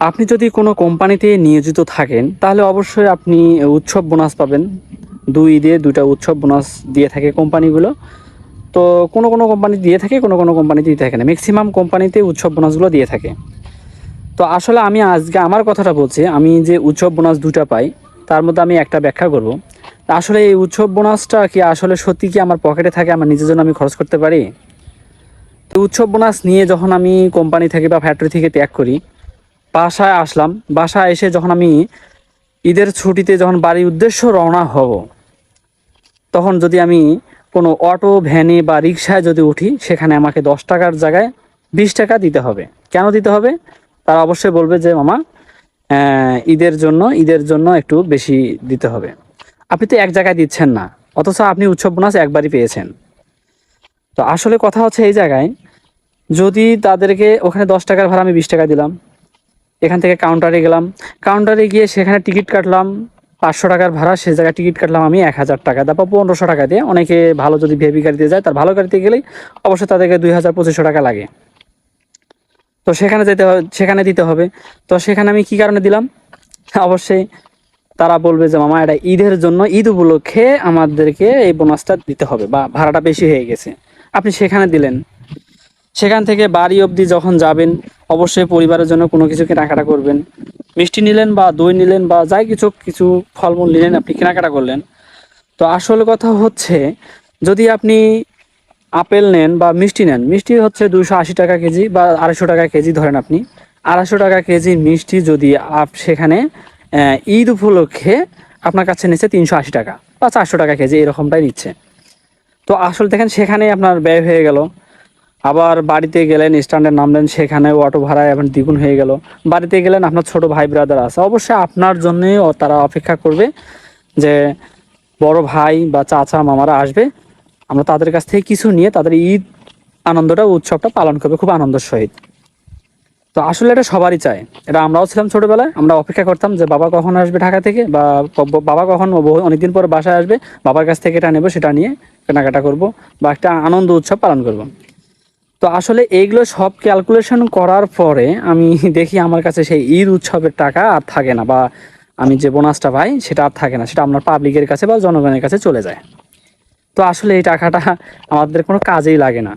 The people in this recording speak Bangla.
আপনি যদি কোনো কোম্পানিতে নিয়োজিত থাকেন, তাহলে অবশ্যই আপনি উৎসব বোনাস পাবেন। দুই ঈদে দুইটা উৎসব বোনাস দিয়ে থাকে কোম্পানিগুলো। তো কোনো কোনো কোম্পানি দিয়ে থাকে, কোনো কোনো কোম্পানি দিয়ে থাকে না। ম্যাক্সিমাম কোম্পানিতে উৎসব বোনাসগুলো দিয়ে থাকে। তো আসলে আমি আজকে আমার কথাটা বলছি, আমি যে উৎসব বোনাস দুটা পাই, তার মধ্যে আমি একটা ব্যাখ্যা করব। আসলে এই উৎসব বোনাসটা কি আসলে সত্যি কি আমার পকেটে থাকে, আমার নিজের জন্য আমি খরচ করতে পারি? তো উৎসব বোনাস নিয়ে যখন আমি কোম্পানি থেকে বা ফ্যাক্টরি থেকে ত্যাগ করি বাসায় আসলাম। বাসায় এসে যখন আমি ঈদের ছুটিতে যখন বাড়ির উদ্দেশ্য রওনা হব, তখন যদি আমি কোনো অটো, ভ্যানে বা রিক্সায় যদি উঠি, সেখানে আমাকে দশ টাকার জায়গায় বিশ টাকা দিতে হবে। কেন দিতে হবে? তারা অবশ্যই বলবে যে, মামা ঈদের জন্য ঈদের জন্য একটু বেশি দিতে হবে। আপনি তো এক জায়গায় দিচ্ছেন না, অথচ আপনি উৎসব বোনাস একবারই পেয়েছেন। তো আসলে কথা হচ্ছে এই জায়গায়, যদি তাদেরকে ওখানে দশ টাকার ভাড়া আমি বিশ টাকা দিলাম এখান থেকে কাউন্টারে গেলাম। কাউন্টারে গিয়ে সেখানে টিকিট কাটলাম। পাঁচশো টাকার ভাড়া, সে জায়গায় টিকিট কাটলাম আমি এক হাজার টাকা। তারপর পনেরোশো টাকা দিয়ে অনেকে ভালো যদি ভেবি গাড়িতে যায়, তার ভালো গাড়িতে গেলেই অবশ্যই তাদেরকে দুই হাজার, পঁচিশশো টাকা লাগে। তো সেখানে যেতে হবে সেখানে দিতে হবে। তো সেখানে আমি কি কারণে দিলাম? অবশ্যই তারা বলবে যে, মামা, এটা ঈদের জন্য ঈদ উপলক্ষে আমাদেরকে এই বোনাসটা দিতে হবে বা ভাড়াটা বেশি হয়ে গেছে। আপনি সেখানে দিলেন। সেখান থেকে বাড়ি অবধি যখন যাবেন অবশ্যই পরিবারের জন্য কোনো কিছু কেনাকাটা করবেন। মিষ্টি নিলেন বা দই নিলেন বা যাই কিছু কিছু ফলমূল নিলেন, আপনি কেনাকাটা করলেন। তো আসল কথা হচ্ছে, যদি আপনি আপেল নেন বা মিষ্টি নেন, মিষ্টি হচ্ছে দুশো আশি টাকা কেজি বা আড়াইশো টাকা কেজি ধরেন আপনি। আড়াইশো টাকা কেজি মিষ্টি যদি আপ, সেখানে ঈদ উপলক্ষে আপনার কাছে নিচ্ছে তিনশো আশি টাকা বা চারশো টাকা কেজি, এরকমটাই নিচ্ছে। তো আসলে দেখেন সেখানে আপনার ব্যয় হয়ে গেল। আবার বাড়িতে গেলেন স্ট্যান্ডে নামলেন সেখানে অটো ভাড়া এখন দ্বিগুণ হয়ে গেল। বাড়িতে গেলেন আপনার ছোট ভাই ব্রাদার আছে। অবশ্যই আপনার জন্যই ও তারা অপেক্ষা করবে যে বড় ভাই বা চাচা মামারা আসবে। আমরা তাদের কাছ থেকে কিছু নিয়ে তাদের ঈদ আনন্দটা, উৎসবটা পালন করবে, খুব আনন্দের সহিত। তো আসলে এটা সবারই চায় এটা আমরাও ছিলাম ছোটবেলায়। আমরা অপেক্ষা করতাম যে বাবা কখন আসবে ঢাকা থেকে বা বাবা কখন অনেকদিন পর বাসায় আসবে। বাবার কাছ থেকে এটা নেব, সেটা নিয়ে কেনাকাটা করব বা একটা আনন্দ উৎসব পালন করব। তো আসলে এইগুলো সব ক্যালকুলেশন করার পরে আমি দেখি আমার কাছে সেই ঈদ উৎসবের টাকা আর থাকে না বা আমি যে বোনাসটা পাই সেটা আর থাকে না, সেটা আপনার পাবলিকের কাছে বা জনগণের কাছে চলে যায়। তো আসলে এই টাকাটা আমাদের কোনো কাজেই লাগে না।